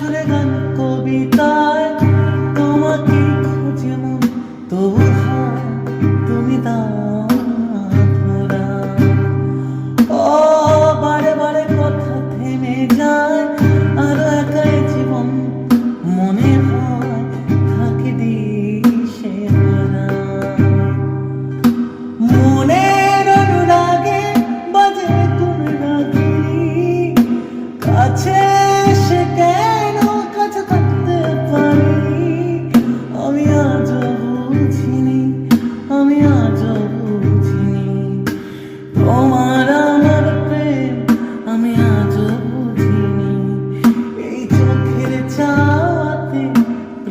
সুরে